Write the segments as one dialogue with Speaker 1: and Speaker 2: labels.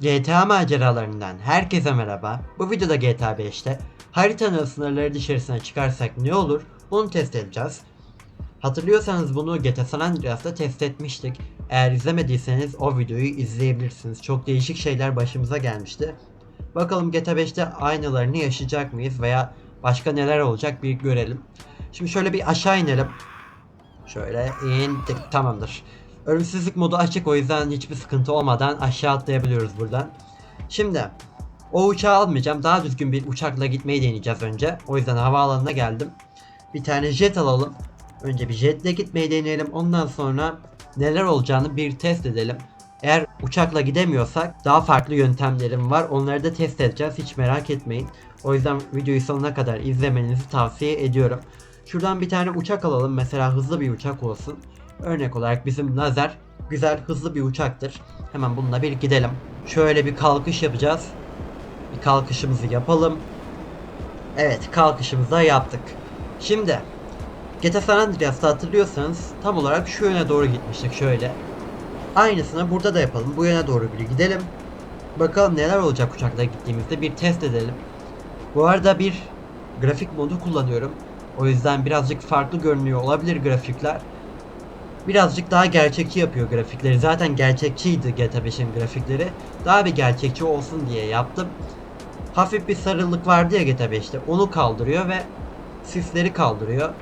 Speaker 1: GTA maceralarından herkese merhaba. Bu videoda GTA 5'te haritanın sınırları dışarısına çıkarsak ne olur bunu test edeceğiz. Hatırlıyorsanız bunu GTA San Andreas'ta test etmiştik. Eğer izlemediyseniz o videoyu izleyebilirsiniz. Çok değişik şeyler başımıza gelmişti. Bakalım GTA 5'te aynılarını yaşayacak mıyız veya başka neler olacak bir görelim. Şimdi şöyle bir aşağı inelim. Şöyle indik tamamdır. Ölümsüzlük modu açık o yüzden hiçbir sıkıntı olmadan aşağı atlayabiliyoruz buradan. Şimdi o uçağı almayacağım. Daha düzgün bir uçakla gitmeyi deneyeceğiz önce. O yüzden havaalanına geldim. Bir tane jet alalım. Önce bir jetle gitmeyi deneyelim. Ondan sonra neler olacağını bir test edelim. Eğer uçakla gidemiyorsak daha farklı yöntemlerim var. Onları da test edeceğiz. Hiç merak etmeyin. O yüzden videoyu sonuna kadar izlemenizi tavsiye ediyorum. Şuradan bir tane uçak alalım. Mesela hızlı bir uçak olsun. Örnek olarak bizim lazer güzel hızlı bir uçaktır. Hemen bununla bir gidelim. Şöyle bir kalkış yapacağız. Bir kalkışımızı yapalım. Evet kalkışımızı da yaptık. Şimdi GTA San Andreas'ta hatırlıyorsanız tam olarak şu yöne doğru gitmiştik şöyle. Aynısını burada da yapalım. Bu yöne doğru bir gidelim. Bakalım neler olacak uçakla gittiğimizde bir test edelim. Bu arada bir grafik modu kullanıyorum. O yüzden birazcık farklı görünüyor olabilir grafikler. Birazcık daha gerçekçi yapıyor grafikleri. Zaten gerçekçiydi GTA 5'in grafikleri. Daha bir gerçekçi olsun diye yaptım. Hafif bir sarılık vardı ya GTA 5'te. Onu kaldırıyor ve sisleri kaldırıyor.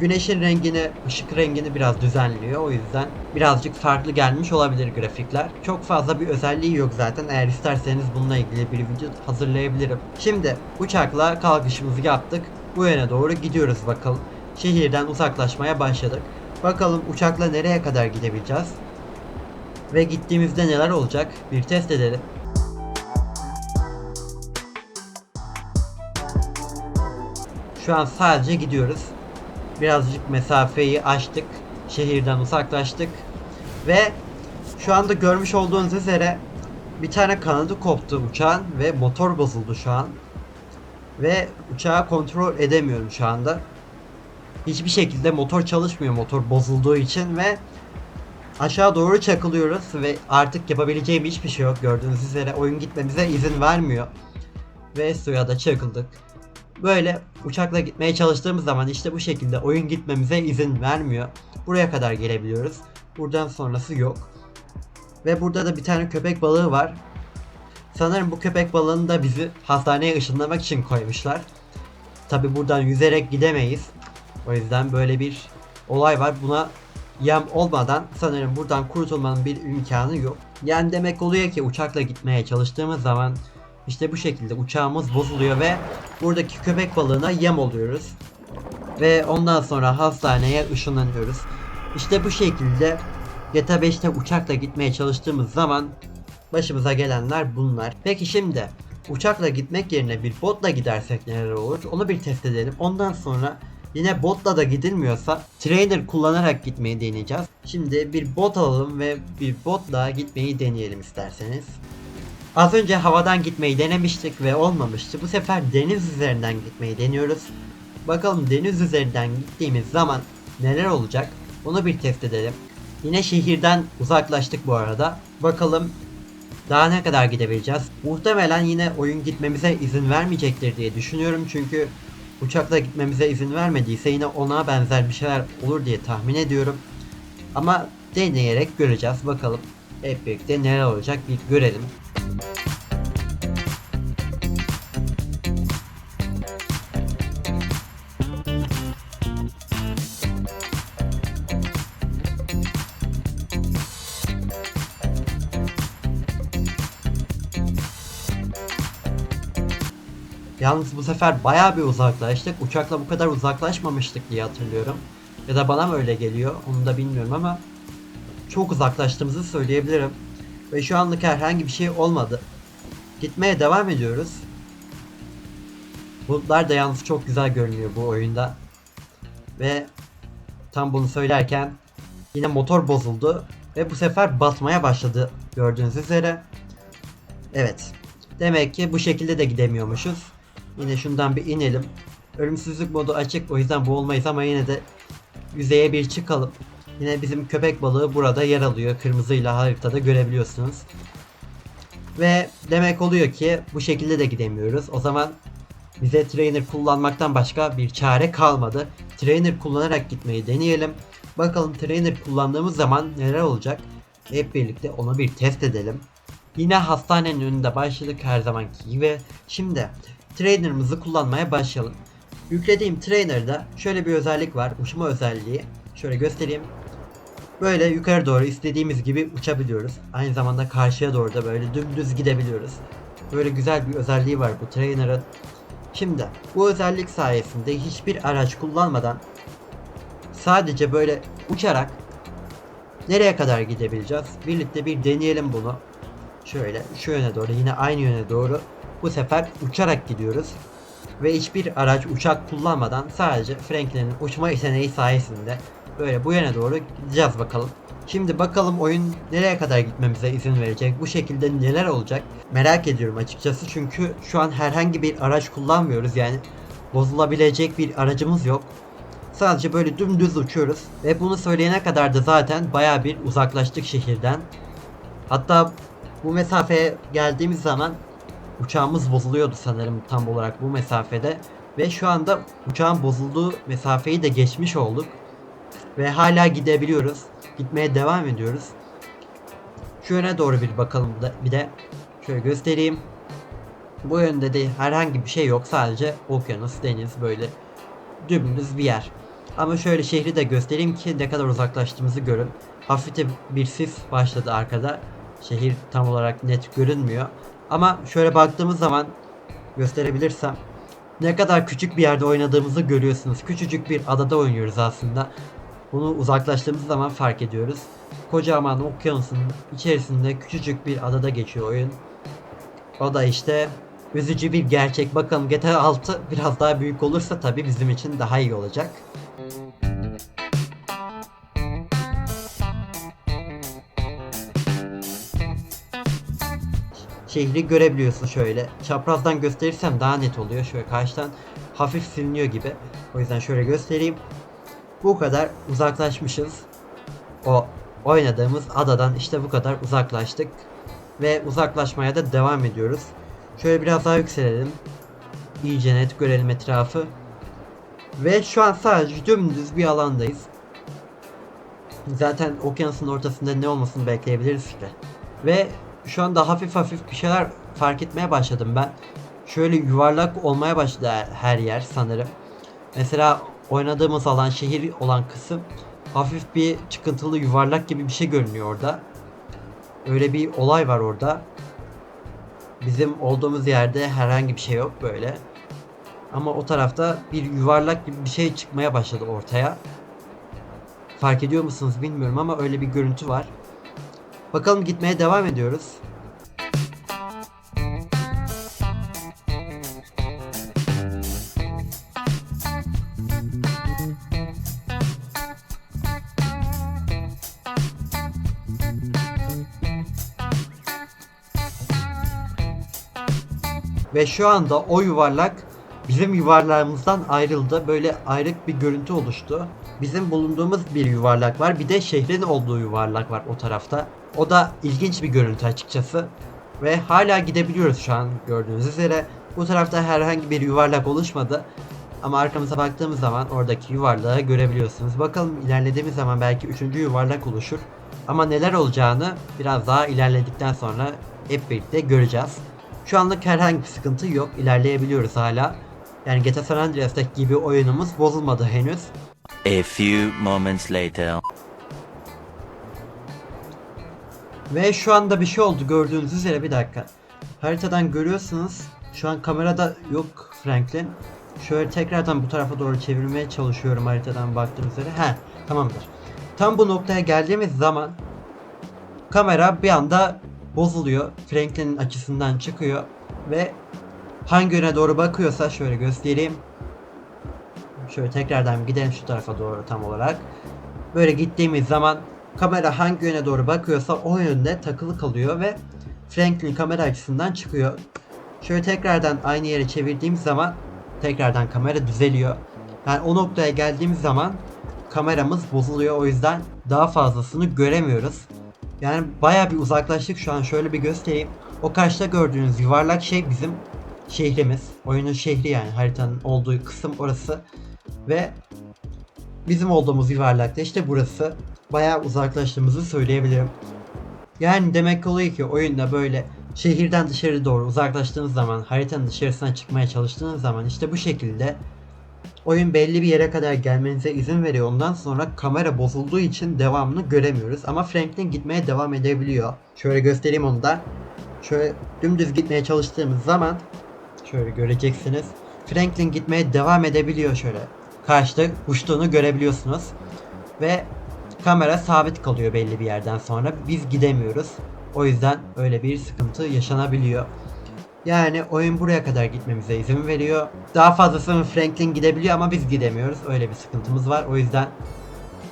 Speaker 1: Güneşin rengini, ışık rengini biraz düzenliyor. O yüzden birazcık farklı gelmiş olabilir grafikler. Çok fazla bir özelliği yok zaten. Eğer isterseniz bununla ilgili bir video hazırlayabilirim. Şimdi uçakla kalkışımızı yaptık. Bu yöne doğru gidiyoruz bakalım. Şehirden uzaklaşmaya başladık. Bakalım uçakla nereye kadar gidebileceğiz? Ve gittiğimizde neler olacak? Bir test edelim. Şu an sadece gidiyoruz. Birazcık mesafeyi aştık. Şehirden uzaklaştık. Ve şu anda görmüş olduğunuz üzere bir tane kanadı koptu uçağın ve motor bozuldu şu an. Ve uçağı kontrol edemiyorum şu anda. Hiçbir şekilde motor çalışmıyor motor bozulduğu için ve aşağı doğru çakılıyoruz ve artık yapabileceğim hiçbir şey yok gördüğünüz üzere oyun gitmemize izin vermiyor. Ve suya da çakıldık. Böyle uçakla gitmeye çalıştığımız zaman işte bu şekilde oyun gitmemize izin vermiyor. Buraya kadar gelebiliyoruz. Buradan sonrası yok. Ve burada da bir tane köpek balığı var. Sanırım bu köpek balığını da bizi hastaneye ışınlamak için koymuşlar. Tabi buradan yüzerek gidemeyiz. O yüzden böyle bir olay var. Buna yem olmadan sanırım buradan kurtulmanın bir imkanı yok. Yani demek oluyor ki uçakla gitmeye çalıştığımız zaman işte bu şekilde uçağımız bozuluyor ve buradaki köpek balığına yem oluyoruz. Ve ondan sonra hastaneye ışınlanıyoruz. İşte bu şekilde GTA 5'te uçakla gitmeye çalıştığımız zaman başımıza gelenler bunlar. Peki şimdi uçakla gitmek yerine bir botla gidersek neler olur? Onu bir test edelim. Ondan sonra yine botla da gidilmiyorsa trainer kullanarak gitmeyi deneyeceğiz. Şimdi bir bot alalım ve bir botla gitmeyi deneyelim isterseniz. Az önce havadan gitmeyi denemiştik ve olmamıştı. Bu sefer deniz üzerinden gitmeyi deniyoruz. Bakalım deniz üzerinden gittiğimiz zaman neler olacak? Onu bir test edelim. Yine şehirden uzaklaştık bu arada. Bakalım daha ne kadar gidebileceğiz? Muhtemelen yine oyun gitmemize izin vermeyecektir diye düşünüyorum çünkü uçakla gitmemize izin vermediyse yine ona benzer bir şeyler olur diye tahmin ediyorum. Ama deneyerek göreceğiz bakalım. Hep birlikte neler olacak bir görelim. Yalnız bu sefer bayağı bir uzaklaştık. Uçakla bu kadar uzaklaşmamıştık diye hatırlıyorum. Ya da bana mı öyle geliyor onu da bilmiyorum ama çok uzaklaştığımızı söyleyebilirim. Ve şu anlık herhangi bir şey olmadı. Gitmeye devam ediyoruz. Bulutlar da yalnız çok güzel görünüyor bu oyunda. Ve tam bunu söylerken yine motor bozuldu ve bu sefer batmaya başladı gördüğünüz üzere. Evet. Demek ki bu şekilde de gidemiyormuşuz. Yine şundan bir inelim. Ölümsüzlük modu açık o yüzden boğulmayız ama yine de yüzeye bir çıkalım. Yine bizim köpek balığı burada yer alıyor. Kırmızıyla haritada görebiliyorsunuz. Ve demek oluyor ki bu şekilde de gidemiyoruz. O zaman bize trainer kullanmaktan başka bir çare kalmadı. Trainer kullanarak gitmeyi deneyelim. Bakalım trainer kullandığımız zaman neler olacak? Hep birlikte onu bir test edelim. Yine hastanenin önünde başladık her zamanki gibi. Şimdi trainer'ımızı kullanmaya başlayalım. Yüklediğim trainer'da şöyle bir özellik var. Uçma özelliği. Şöyle göstereyim. Böyle yukarı doğru istediğimiz gibi uçabiliyoruz. Aynı zamanda karşıya doğru da böyle dümdüz gidebiliyoruz. Böyle güzel bir özelliği var bu trainer'ın. Şimdi bu özellik sayesinde hiçbir araç kullanmadan sadece böyle uçarak nereye kadar gidebileceğiz? Birlikte bir deneyelim bunu. Şöyle şu yöne doğru yine aynı yöne doğru bu sefer uçarak gidiyoruz. Ve hiçbir araç uçak kullanmadan sadece Franklin'in uçma yeteneği sayesinde böyle bu yöne doğru gideceğiz bakalım. Şimdi bakalım oyun nereye kadar gitmemize izin verecek. Bu şekilde neler olacak merak ediyorum açıkçası. Çünkü şu an herhangi bir araç kullanmıyoruz. Yani bozulabilecek bir aracımız yok. Sadece böyle dümdüz uçuyoruz. Ve bunu söyleyene kadar da zaten baya bir uzaklaştık şehirden. Hatta bu mesafeye geldiğimiz zaman uçağımız bozuluyordu sanırım tam olarak bu mesafede. Ve şu anda uçağın bozulduğu mesafeyi de geçmiş olduk. Ve hala gidebiliyoruz. Gitmeye devam ediyoruz. Şu yöne doğru bir bakalım da bir de şöyle göstereyim. Bu yönde de herhangi bir şey yok. Sadece okyanus, deniz böyle dümdüz bir yer. Ama şöyle şehri de göstereyim ki ne kadar uzaklaştığımızı görün. Hafif bir sis başladı arkada. Şehir tam olarak net görünmüyor. Ama şöyle baktığımız zaman gösterebilirsem ne kadar küçük bir yerde oynadığımızı görüyorsunuz. Küçücük bir adada oynuyoruz aslında. Bunu uzaklaştığımız zaman fark ediyoruz. Kocaman okyanusun içerisinde küçücük bir adada geçiyor oyun. O da işte üzücü bir gerçek. Bakalım GTA 6 biraz daha büyük olursa tabi bizim için daha iyi olacak. Şehri görebiliyorsun şöyle. Çaprazdan gösterirsem daha net oluyor. Şöyle karşıdan hafif siliniyor gibi. O yüzden şöyle göstereyim. Bu kadar uzaklaşmışız. O oynadığımız adadan işte bu kadar uzaklaştık. Ve uzaklaşmaya da devam ediyoruz. Şöyle biraz daha yükselelim. İyice net görelim etrafı. Ve şu an sadece dümdüz bir alandayız. Zaten okyanusun ortasında ne olmasını bekleyebiliriz ki. Ve şu anda hafif hafif bir şeyler fark etmeye başladım ben. Şöyle yuvarlak olmaya başladı her- yer sanırım. Mesela oynadığımız alan şehir olan kısım hafif bir çıkıntılı yuvarlak gibi bir şey görünüyor orada. Öyle bir olay var orada. Bizim olduğumuz yerde herhangi bir şey yok böyle. Ama o tarafta bir yuvarlak gibi bir şey çıkmaya başladı ortaya. Fark ediyor musunuz bilmiyorum ama öyle bir görüntü var. Bakalım gitmeye devam ediyoruz. Ve şu anda o yuvarlak bizim yuvarlağımızdan ayrıldı. Böyle ayrık bir görüntü oluştu. Bizim bulunduğumuz bir yuvarlak var. Bir de şehrin olduğu yuvarlak var o tarafta. O da ilginç bir görüntü açıkçası. Ve hala gidebiliyoruz şu an gördüğünüz üzere. Bu tarafta herhangi bir yuvarlak oluşmadı. Ama arkamıza baktığımız zaman oradaki yuvarlağı görebiliyorsunuz. Bakalım ilerlediğimiz zaman belki üçüncü yuvarlak oluşur. Ama neler olacağını biraz daha ilerledikten sonra hep birlikte göreceğiz. Şu anlık herhangi bir sıkıntı yok. İlerleyebiliyoruz hala. Yani GTA San Andreas'taki gibi oyunumuz bozulmadı henüz.
Speaker 2: A few moments later.
Speaker 1: Ve şu anda bir şey oldu gördüğünüz üzere bir dakika. Haritadan görüyorsunuz. Şu an kamerada yok Franklin. Şöyle tekrardan bu tarafa doğru çevirmeye çalışıyorum haritadan baktığım üzere. He tamamdır. Tam bu noktaya geldiğimiz zaman kamera bir anda bozuluyor. Franklin'in açısından çıkıyor ve hangi yöne doğru bakıyorsa şöyle göstereyim. Şöyle tekrardan gidelim şu tarafa doğru tam olarak. Böyle gittiğimiz zaman kamera hangi yöne doğru bakıyorsa o yönde takılı kalıyor ve Franklin kamera açısından çıkıyor. Şöyle tekrardan aynı yere çevirdiğim zaman tekrardan kamera düzeliyor. Yani o noktaya geldiğimiz zaman kameramız bozuluyor o yüzden daha fazlasını göremiyoruz. Yani baya bir uzaklaştık şu an şöyle bir göstereyim. O karşıda gördüğünüz yuvarlak şey bizim şehrimiz. Oyunun şehri yani haritanın olduğu kısım orası. Ve bizim olduğumuz yuvarlakta işte burası. Bayağı uzaklaştığımızı söyleyebilirim. Yani demek oluyor ki oyunda böyle şehirden dışarı doğru uzaklaştığınız zaman haritanın dışarısına çıkmaya çalıştığınız zaman işte bu şekilde oyun belli bir yere kadar gelmenize izin veriyor. Ondan sonra kamera bozulduğu için devamını göremiyoruz. Ama Franklin gitmeye devam edebiliyor. Şöyle göstereyim onu da. Şöyle dümdüz gitmeye çalıştığımız zaman şöyle göreceksiniz. Franklin gitmeye devam edebiliyor şöyle. Karşıda uçtuğunu görebiliyorsunuz. Ve kamera sabit kalıyor belli bir yerden sonra. Biz gidemiyoruz. O yüzden öyle bir sıkıntı yaşanabiliyor. Yani oyun buraya kadar gitmemize izin veriyor. Daha fazlasını Franklin gidebiliyor ama biz gidemiyoruz. Öyle bir sıkıntımız var. O yüzden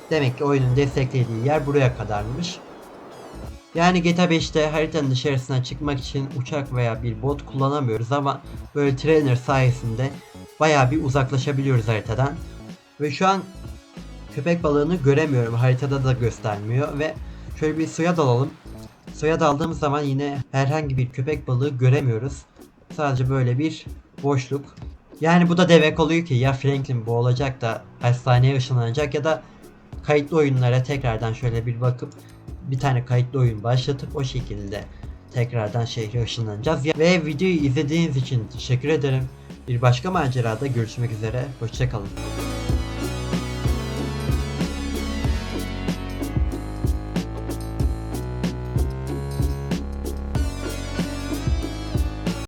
Speaker 1: demek ki oyunun desteklediği yer buraya kadarmış. Yani GTA 5'te haritanın dışarısına çıkmak için uçak veya bir bot kullanamıyoruz ama böyle trainer sayesinde bayağı bir uzaklaşabiliyoruz haritadan. Ve şu an köpek balığını göremiyorum. Haritada da göstermiyor ve şöyle bir suya dalalım. Suya daldığımız zaman yine herhangi bir köpek balığı göremiyoruz. Sadece böyle bir boşluk. Yani bu da demek oluyor ki ya Franklin boğulacak da hastaneye ışınlanacak ya da kayıtlı oyunlara tekrardan şöyle bir bakıp bir tane kayıtlı oyun başlatıp o şekilde tekrardan şehre ışınlanacağız. Ve videoyu izlediğiniz için teşekkür ederim. Bir başka macerada görüşmek üzere. Hoşçakalın.